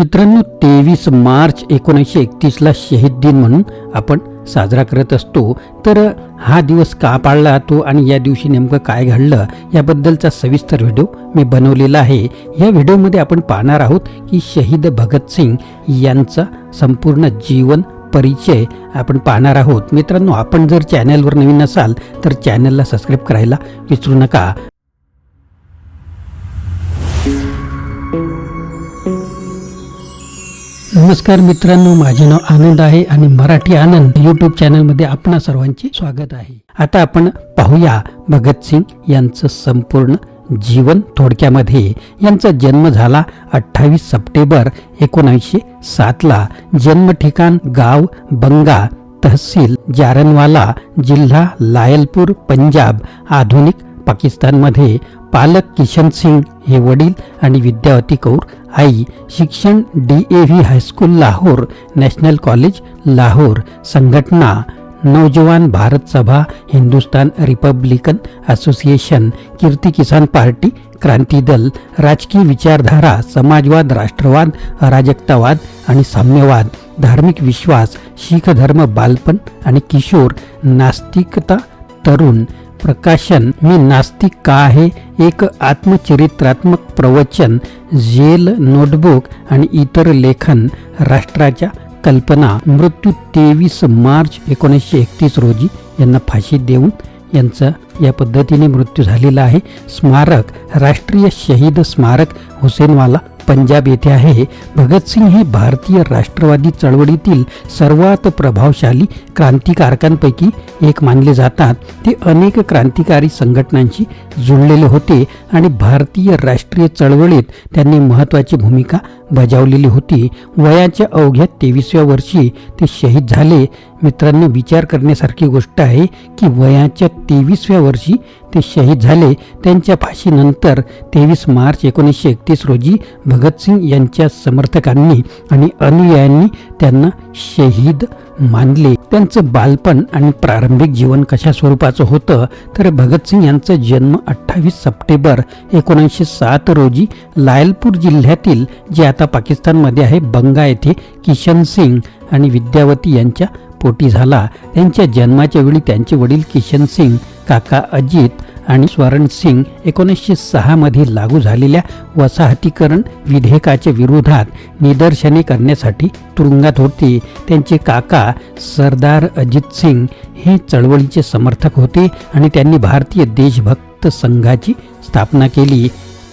मित्रांनो तेवीस मार्च एकोणीसशे एकतीसला शहीद दिन म्हणून आपण साजरा करत असतो. तर हा दिवस का पाळला जातो आणि या दिवशी नेमकं काय घडलं याबद्दलचा सविस्तर व्हिडिओ मी बनवलेला आहे. या व्हिडिओमध्ये आपण पाहणार आहोत की शहीद भगतसिंग यांचा संपूर्ण जीवन परिचय आपण पाहणार आहोत. मित्रांनो आपण जर चॅनलवर नवीन असाल तर चॅनलला सबस्क्राईब करायला विसरू नका. नमस्कार मित्रांनो माझे नाव आनंद आहे आणि मराठी आनंद यूट्यूब चॅनलमध्ये आपणा सर्वांचे स्वागत आहे. आता आपण पाहूया भगतसिंग यांचं संपूर्ण जीवन थोडक्यामध्ये. यांचा जन्म झाला अठ्ठावीस सप्टेंबर एकोणावीसशे सातला जन्म ठिकाण गाव बंगा तहसील जारनवाला जिल्हा लायलपूर पंजाब. आधुनिक पाकिस्तानमध्ये पालक किशन सिंग हे वडील आणि विद्यावती कौर आई शिक्षण D A V high school Lahore national college Lahore संघटना Naujawan Bharat Sabha Hindustan republican association Kirti Kisan party Kranti Dal राजकीय विचारधारा समाजवाद राष्ट्रवाद अराजकतावाद आणि साम्यवाद धार्मिक विश्वास शीख धर्म बालपण आणि किशोर नास्तिकता तरुण प्रकाशन. मी नास्तिक का आहे? एक आत्मचरित्रात्मक प्रवचन जेल नोटबुक आणि इतर लेखन राष्ट्राच्या कल्पना. मृत्यू तेवीस मार्च एकोणीसशे एकतीस रोजी यांना फाशी देऊन यांचा या पद्धतीने मृत्यू झालेला आहे. स्मारक राष्ट्रीय शहीद स्मारक हुसेनवाला पंजाब येथे आहे भगतसिंग हे भारतीय राष्ट्रवादी चळवळीतील सर्वात प्रभावशाली क्रांतिकारकांपैकी एक मानले जातात. ते अनेक क्रांतिकारी संघटनांशी जुळलेले होते आणि भारतीय राष्ट्रीय चळवळीत त्यांनी महत्त्वाची भूमिका बजावलेली होती. वयाच्या अवघ्या तेवीसव्या वर्षी ते शहीद झाले. मित्रांनो विचार करण्यासारखी गोष्ट आहे की वयाच्या तेवीसव्या वर्षी ते शहीद झाले. त्यांच्या फाशीनंतर तेवीस मार्च एकोणीसशे एकतीस रोजी भगतसिंग यांच्या समर्थकांनी आणि अनुयायांनी त्यांना शहीद मानले. त्यांचं बालपण आणि प्रारंभिक जीवन कशा स्वरूपाचं होतं तर भगतसिंग यांचा जन्म अठ्ठावीस सप्टेंबर एकोणीसशे सात रोजी लायलपूर जिल्ह्यातील जे आता पाकिस्तानमध्ये आहे बंगा येथे किशन सिंग आणि विद्यावती यांच्या पोटी झाला. त्यांच्या जन्माच्या वेळी त्यांचे वडील किशन सिंग काका अजित आणि स्वरण सिंग एकोणीसशे सहामध्ये लागू झालेल्या वसाहतीकरण विधेयकाच्या विरोधात निदर्शने करण्यासाठी तुरुंगात होते. त्यांचे काका सरदार अजित सिंग हे चळवळीचे समर्थक होते आणि त्यांनी भारतीय देशभक्त संघाची स्थापना केली.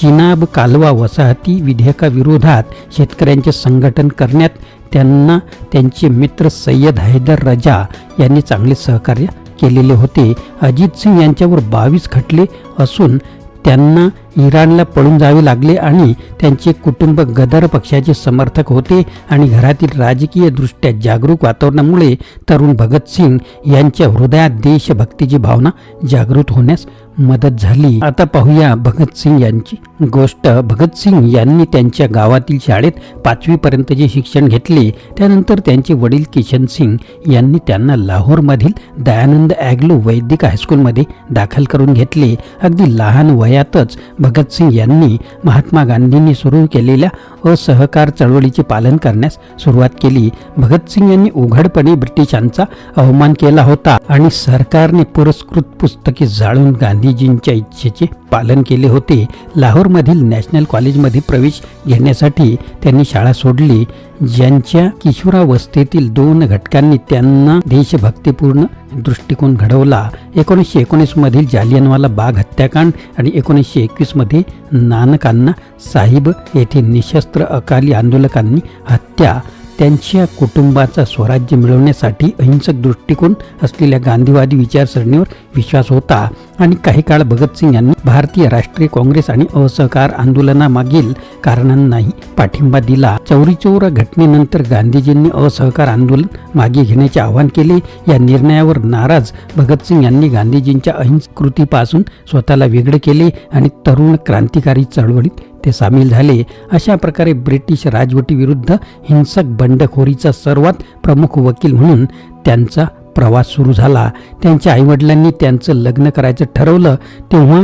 चिनाब कालवा वसाहती विधेयकाविरोधात शेतकऱ्यांचे संघटन करण्यात त्यांना त्यांचे मित्र सय्यद हैदर रजा यांनी चांगले सहकार्य केलेले होते. अजित सिंग यांच्यावर बावीस खटले असून त्यांना इराणला पळून जावे लागले आणि त्यांचे कुटुंब गदर पक्षाचे समर्थक होते आणि घरातील राजकीय दृष्ट्या जागरूक वातावरणामुळे तरुण भगतसिंग यांच्या हृदयात देशभक्तीची भावना जागृत होण्यास मदत झाली. आता पाहूया भगतसिंग यांची गोष्ट. भगतसिंग यांनी त्यांच्या गावातील शाळेत पाचवीपर्यंतचे शिक्षण घेतले त्यानंतर त्यांचे वडील किशन सिंग यांनी त्यांना लाहोरमधील दयानंद ॲग्लो वैदिक हायस्कूलमध्ये दाखल करून घेतले. अगदी लहान वयातच भगतसिंग यांनी महात्मा गांधींनी सुरू केलेल्या असहकार चळवळीचे पालन करण्यास सुरुवात केली. भगतसिंग यांनी उघडपणे ब्रिटिशांचा अवमान केला होता आणि सरकारने पुरस्कृत पुस्तके जाळून गांधीजींच्या इच्छेचे पालन केले होते. लाहोरमधील नॅशनल कॉलेजमध्ये प्रवेश घेण्यासाठी त्यांनी शाळा सोडली. ज्यांच्या किशोरावस्थेतील दोन घटकांनी त्यांना देशभक्तीपूर्ण दृष्टिकोन घडवला. एकोणीसशे एकोणीसमधील जालियनवाला बाग हत्याकांड आणि एकोणीसशे एकवीसमध्ये नानकांना साहिब येथे निशस्त्र अकाली आंदोलकांनी हत्या त्यांच्या कुटुंबाचा स्वराज्य मिळवण्यासाठी अहिंसक दृष्टिकोन असलेल्या गांधीवादी विचारसरणीवर विश्वास होता. आणि काही काळ भगतसिंग यांनी भारतीय राष्ट्रीय काँग्रेस आणि असहकार आंदोलनामागील कारणांनाही पाठिंबा दिला. चौरी चौरा घटनेनंतर गांधीजींनी असहकार आंदोलन मागे घेण्याचे आवाहन केले. या निर्णयावर नाराज भगतसिंग यांनी गांधीजींच्या अहिंसक कृतीपासून स्वतःला वेगळे केले आणि तरुण क्रांतिकारी चळवळीत ते सामील झाले. अशा प्रकारे ब्रिटिश राजवटीविरुद्ध हिंसक बंडखोरीचा सर्वात प्रमुख वकील म्हणून त्यांचा प्रवास सुरू झाला. त्यांच्या आईवडिलांनी त्यांचं लग्न करायचं ठरवलं. तेव्हा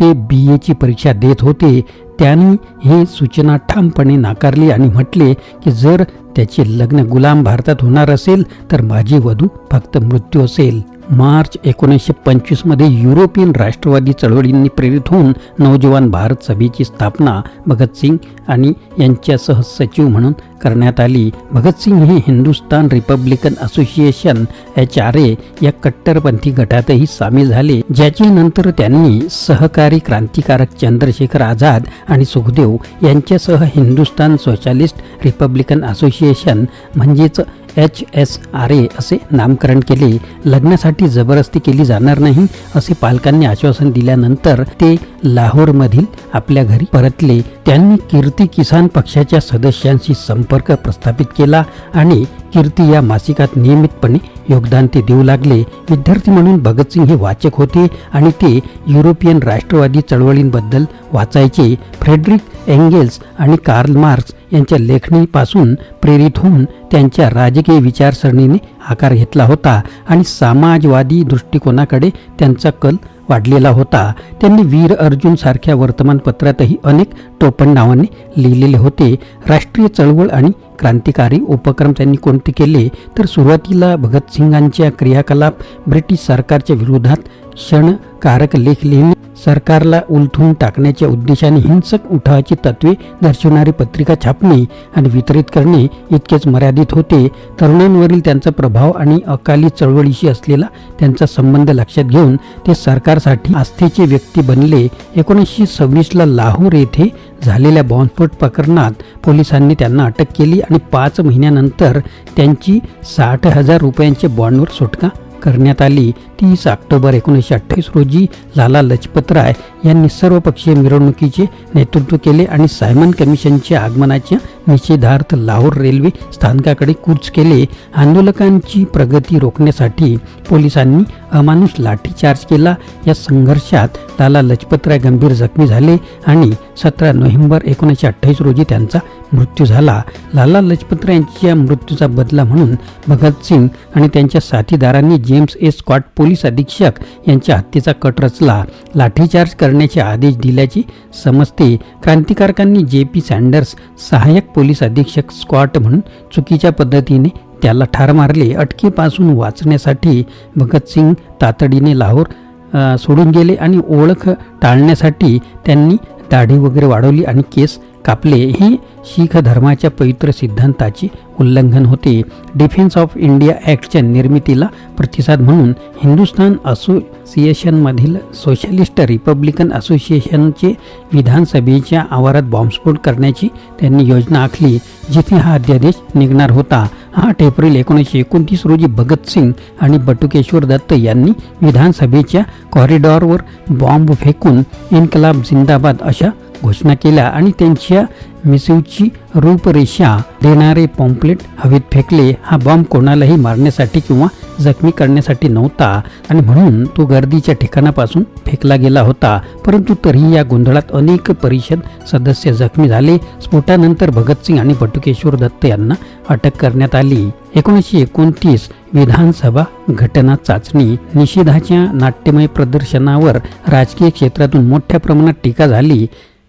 ते बी एची परीक्षा देत होते. त्यांनी ही सूचना ठामपणे नाकारली आणि म्हटले की जर त्याचे लग्न गुलाम भारतात होणार असेल तर माझी वधू फक्त मृत्यू असेल. मार्च एकोणीसशे पंचवीसमध्ये युरोपियन राष्ट्रवादी चळवळींनी प्रेरित होऊन नवजवान भारत सभेची स्थापना भगतसिंग आणि यांच्यासह सचिव म्हणून करण्यात आली. भगतसिंग हे Hindustan republican association H R A या कट्टरपंथी गटातही सामील झाले. ज्याचे नंतर त्यांनी सहकारी क्रांतिकारक चंद्रशेखर आझाद आणि सुखदेव यांच्यासह हिंदुस्तान सोशालिस्ट रिपब्लिकन असोसिएशन म्हणजेच एच एस आर ए असे नामकरण केले. लग्नासाठी जबरदस्ती केली जाणार नाही असे पालकांनी आश्वासन दिल्यानंतर ते लाहोरमधील आपल्या घरी परतले. त्यांनी कीर्ती किसान पक्षाच्या सदस्यांशी संपर्क प्रस्थापित केला आणि कीर्ती या मासिकात नियमितपणे योगदान ते देऊ लागले. विद्यार्थी म्हणून भगतसिंग हे वाचक होते आणि ते युरोपियन राष्ट्रवादी चळवळींबद्दल वाचायचे. फ्रेडरिक एंगेल्स आणि कार्ल मार्क्स यांच्या लेखणीपासून प्रेरित होऊन त्यांच्या राजकीय विचारसरणीने आकार घेतला होता आणि समाजवादी दृष्टिकोनाकडे त्यांचा कल वाढलेला होता. त्यांनी वीर अर्जुन सारख्या वर्तमानपत्रातही अनेक टोपण नावाने लिहिलेले होते. राष्ट्रीय चळवळ आणि क्रांतिकारी उपक्रम त्यांनी कोणते केले? तर सुरुवातीला भगतसिंगांच्या क्रियाकलाप ब्रिटिश सरकारच्या विरोधात क्षणकारक लेख लिहिणे सरकारला उलथून टाकण्याच्या उद्देशाने हिंसक उठावाची तत्वे दर्शवणारी पत्रिका छापणे आणि वितरित करणे इतकेच मर्यादित होते. तरुणांवरील त्यांचा प्रभाव आणि अकाली चळवळीशी असलेला त्यांचा संबंध लक्षात घेऊन ते सरकारसाठी आस्थेचे व्यक्ती बनले. एकोणीसशे सव्वीसला लाहोर येथे झालेल्या बॉम्बस्फोट प्रकरणात पोलिसांनी त्यांना अटक केली आणि पाच महिन्यानंतर त्यांची साठ हजार रुपयांच्या बॉन्डवर सुटका करण्यात आली. तीस ऑक्टोबर एकोणीसशे अठ्ठावीस रोजी लाला लजपतराय यांनी सर्वपक्षीय मिरवणुकीचे नेतृत्व केले आणि सायमन कमिशनच्या आगमनाच्या निषेधार्थ लाहोर रेल्वे स्थानकाकडे कूच केले. आंदोलकांची प्रगती रोखण्यासाठी पोलिसांनी अमानुष लाठीचार्ज केला. या संघर्षात लाला लजपतराय गंभीर जखमी झाले आणि सतरा नोव्हेंबर एकोणीसशे अठ्ठावीस रोजी त्यांचा मृत्यू झाला. लाला लजपतराय यांच्या मृत्यूचा बदला म्हणून भगतसिंग आणि त्यांच्या साथीदारांनी James A. Scott police police अधीक्षक यांच्या हत्येचा कट रचला. लाठीचार्ज करण्याचे आदेश दिल्याचे समजते क्रांतिकारकांनी जे पी सँडर्स सहाय्यक पोलीस अधीक्षक स्कॉट म्हणून चुकीच्या पद्धतीने त्याला ठार मारले. अटकेपासून वाचण्यासाठी भगतसिंग तातडीने लाहोर सोडून गेले आणि ओळख टाळण्यासाठी त्यांनी दाढी वगैरे वाढवली आणि केस कापले. ही शीख धर्माच्या पवित्र सिद्धांताचे उल्लंघन होते. डिफेन्स ऑफ इंडिया ॲक्टच्या निर्मितीला प्रतिसाद म्हणून हिंदुस्थान असोसिएशनमधील सोशलिस्ट रिपब्लिकन असोसिएशनचे विधानसभेच्या आवारात बॉम्बस्फोट करण्याची त्यांनी योजना आखली जिथे हा अध्यादेश निघणार होता. आठ एप्रिल एकोणीसशे एकोणतीस रोजी भगतसिंग आणि बटुकेश्वर दत्त यांनी विधानसभेच्या कॉरिडॉरवर बॉम्ब फेकून इन्कलाब जिंदाबाद अशा घोषणा केल्या आणि त्यांच्या मिसिवची रूपरेषा देणारे पॉम्पलेट हवेत फेकले हा बॉम्ब कोणालाही मारण्यासाठी किंवा जखमी करण्यासाठी नव्हता आणि म्हणून तो गर्दीच्या ठिकाणापासून फेकला गेला होता. परंतु तरीही या गोंधळात अनेक परिषद सदस्य जखमी झाले. स्फोटानंतर भगतसिंग आणि बटुकेश्वर दत्त यांना अटक करण्यात आली. एकोणीसशे एकोणतीस विधानसभा घटना चाचणी निषेधाच्या नाट्यमय प्रदर्शनावर राजकीय क्षेत्रातून मोठ्या प्रमाणात टीका झाली.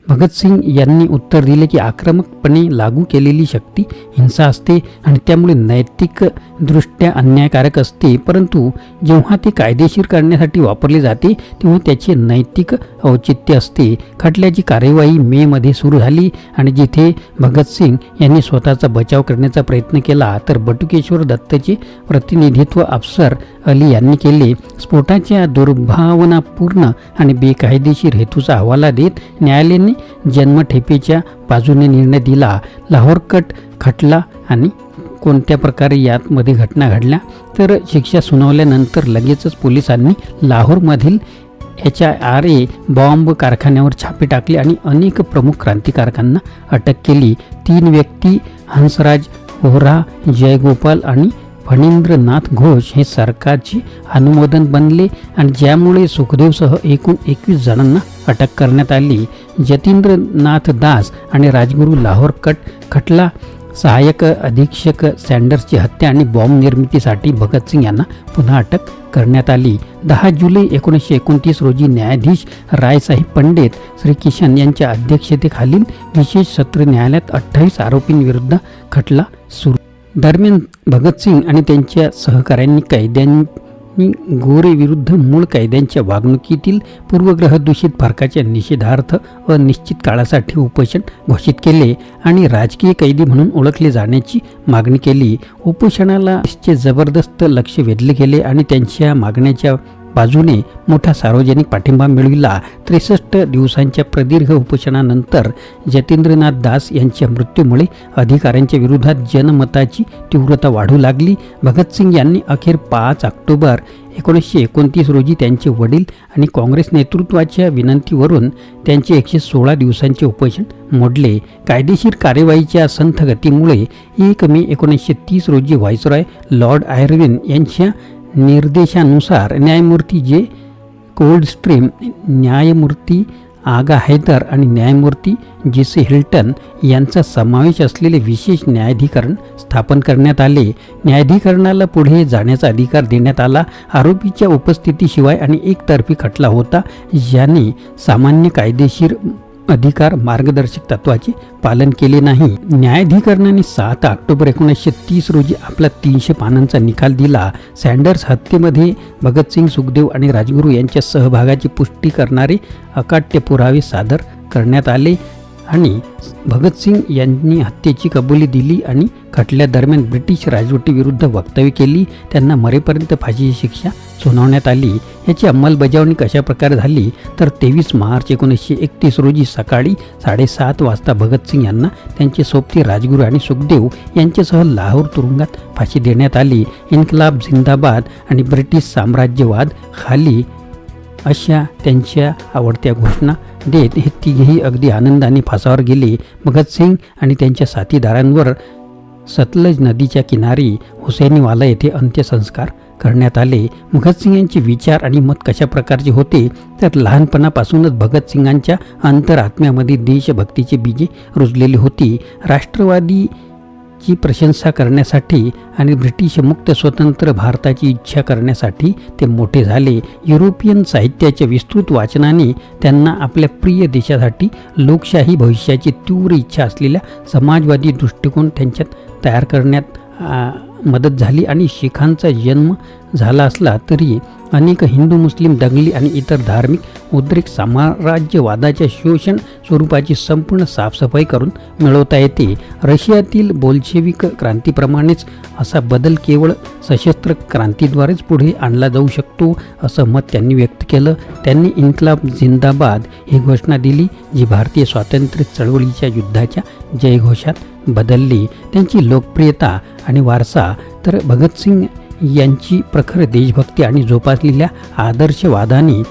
भगतसिंग यांनी उत्तर दिले की आक्रमकपणे लागू केलेली शक्ती हिंसा असते आणि त्यामुळे नैतिक दृष्ट्या अन्यायकारक असते. परंतु जेव्हा ते कायदेशीर करण्यासाठी वापरले जाते तेव्हा त्याचे नैतिक औचित्य असते. खटल्याची कार्यवाही मेमध्ये सुरू झाली आणि जिथे भगतसिंग यांनी स्वतःचा बचाव करण्याचा प्रयत्न केला तर बटुकेश्वर दत्तचे प्रतिनिधित्व अफसर अली यांनी केले. स्फोटाच्या दुर्भावनापूर्ण आणि बेकायदेशीर हेतूचा हवाला देत न्यायालयाने जन्मठेपेच्या बाजूने निर्णय दिला. लाहोर कट खटला आणि कोणत्या प्रकारे यातमध्ये घटना घडल्या तर शिक्षा सुनावल्यानंतर लगेचच पोलिसांनी लाहोरमधील H I R A bomb कारखान्यावर छापे टाकले आणि अनेक प्रमुख क्रांतिकारकांना अटक केली. तीन व्यक्ती हंसराज ओहरा जयगोपाल आणि फणींद्रनाथ घोष हे सरकारचे अनुमोदन बनले आणि ज्यामुळे सुखदेवसह एकूण एकवीस जणांना अटक करण्यात आली. जतींद्रनाथ दास आणि राजगुरू लाहोर कट खटला सहाय्यक अधीक्षक सँडर्सची हत्या आणि बॉम्ब निर्मितीसाठी भगतसिंग यांना पुन्हा अटक करण्यात आली. दहा जुलै एकोणीसशे एकोणतीस रोजी न्यायाधीश रायसाहेब पंडित श्री किशन यांच्या अध्यक्षतेखालील विशेष सत्र न्यायालयात अठ्ठावीस आरोपींविरुद्ध खटला सुरू. दरम्यान भगतसिंग आणि त्यांच्या सहकाऱ्यांनी कैद्यांनी गोरे विरुद्ध मूळ कायद्यांच्या वागणुकीतील पूर्वग्रह दूषित फरकाच्या निषेधार्थ अनिश्चित काळासाठी उपोषण घोषित केले आणि राजकीय कैदी म्हणून ओळखले जाण्याची मागणी केली. उपोषणाला चे जबरदस्त लक्ष वेधले गेले आणि त्यांच्या मागण्याच्या बाजूने मोठा सार्वजनिक पाठिंबा मिळविला. त्रेसष्ट दिवसांच्या प्रदीर्घ उपोषणानंतर जतींद्रनाथ दास यांच्या मृत्यूमुळे अधिकाऱ्यांच्या विरोधात जनमताची तीव्रता वाढू लागली. भगतसिंग यांनी अखेर पाच ऑक्टोबर एकोणीसशे एकोणतीस रोजी त्यांचे वडील आणि काँग्रेस नेतृत्वाच्या विनंतीवरून त्यांचे एकशे सोळा दिवसांचे उपोषण मोडले. कायदेशीर कार्यवाहीच्या संथ गतीमुळे एक मे एकोणीसशे तीस रोजी व्हायसरॉय लॉर्ड आयर्विन यांच्या निर्देशानुसार न्यायमूर्ती जे. कोल्डस्ट्रीम न्यायमूर्ती आगा हैदर आणि न्यायमूर्ती जेसे सी हिल्टन यांचा समावेश असलेले विशेष न्यायाधिकरण स्थापन करण्यात आले. न्यायाधिकरणाला पुढे जाण्याचा अधिकार देण्यात आला. आरोपीच्या उपस्थितीशिवाय आणि एकतर्फी खटला होता ज्याने सामान्य कायदेशीर अधिकार मार्गदर्शक तत्वाचे पालन केले नाही. न्यायाधिकरणाने सात ऑक्टोबर एकोणीसशे तीस रोजी आपला तीनशे पानांचा निकाल दिला. सँडर्स हत्येमध्ये भगतसिंग सुखदेव आणि राजगुरू यांच्या सहभागाची पुष्टी करणारे अकाट्य पुरावे सादर करण्यात आले. आणि भगतसिंग यांनी हत्येची कबुली दिली आणि खटल्यादरम्यान ब्रिटिश राजवटीविरुद्ध वक्तव्य केली. त्यांना मरेपर्यंत फाशीची शिक्षा सुनावण्यात आली. याची अंमलबजावणी कशा प्रकारे झाली? तर तेवीस मार्च एकोणीसशे एकतीस रोजी सकाळी साडेसात वाजता भगतसिंग यांना त्यांचे सोबती राजगुरू आणि सुखदेव यांच्यासह लाहोर तुरुंगात फाशी देण्यात आली. इन्कलाब झिंदाबाद आणि ब्रिटिश साम्राज्यवाद खाली अशा त्यांच्या आवडत्या घोषणा देत हे तिघेही अगदी आनंदाने फासावर गेले. भगतसिंग आणि त्यांच्या साथीदारांवर सतलज नदीच्या किनारी हुसेनीवाला येथे अंत्यसंस्कार करण्यात आले. भगतसिंग यांचे विचार आणि मत कशा प्रकारचे होते? तर लहानपणापासूनच भगतसिंगांच्या अंतरात्म्यामध्ये देशभक्तीची बीजे रुजलेली होती. राष्ट्रवादी ची प्रशंसा करण्यासाठी आणि ब्रिटिश मुक्त स्वतंत्र भारताची इच्छा करण्यासाठी ते मोठे झाले. युरोपियन साहित्याच्या विस्तृत वाचनाने त्यांना आपल्या प्रिय देशासाठी लोकशाही भविष्याची तीव्र इच्छा असलेल्या समाजवादी दृष्टिकोन त्यांच्यात तयार करण्यात मदत झाली आणि शिखांचा जन्म झाला असला तरी अनेक हिंदू मुस्लिम दंगली आणि इतर धार्मिक उद्रेक साम्राज्यवादाच्या शोषण स्वरूपाची संपूर्ण साफसफाई करून मिळवता येते. रशियातील बोल्शेविक क्रांतीप्रमाणेच असा बदल केवळ सशस्त्र क्रांतीद्वारेच पुढे आणला जाऊ शकतो असं मत त्यांनी व्यक्त केलं. त्यांनी इन्कलाब जिंदाबाद ही घोषणा दिली जी भारतीय स्वातंत्र्य चळवळीच्या युद्धाच्या जयघोषात बदलली. त्यांची लोकप्रियता आणि वारसा तर भगतसिंग यांची प्रखर देशभक्ती आणि जोपासलेल्या आदर्शवादाने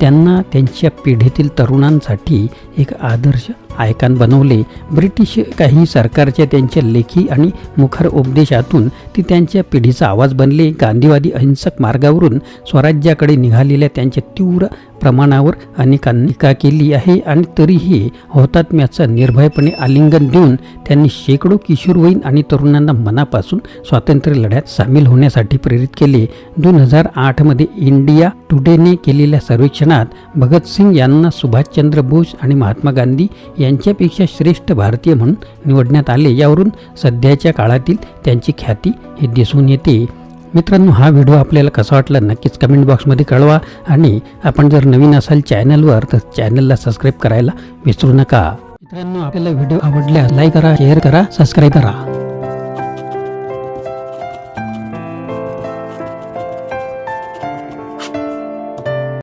त्यांना त्यांच्या पिढीतील तरुणांसाठी एक आदर्श आयकान बनवले. ब्रिटिश काही सरकारच्या त्यांच्या लेखी आणि मुखर उपदेशातून ते त्यांच्या पिढीचा आवाज बनले. गांधीवादी अहिंसक मार्गावरून स्वराज्याकडे निघालेल्या त्यांच्या तीव्र प्रमाणावर अनेकांनी टीका केली आहे आणि तरीही हौतात्म्याचं निर्भयपणे आलिंगन देऊन त्यांनी शेकडो किशोरवयीन आणि तरुणांना मनापासून स्वातंत्र्य लढ्यात सामील होण्यासाठी प्रेरित केले. दोन हजार आठमध्ये इंडिया टुडेने केलेल्या सर्वेक्षणात भगतसिंग यांना सुभाषचंद्र बोस आणि महात्मा गांधी यांच्यापेक्षा श्रेष्ठ भारतीय म्हणून निवडण्यात आले. यावरून सध्याच्या काळातील त्यांची ख्याती हे दिसून येते. मित्रांनो हा व्हिडिओ आपल्याला कसा वाटला नक्कीच कमेंट बॉक्समध्ये कळवा आणि आपण जर नवीन असाल चॅनलवर तर चॅनलला सबस्क्राईब करायला विसरू नका. मित्रांनो आपल्याला व्हिडिओ आवडल्यास लाईक करा शेअर करा सबस्क्राईब करा.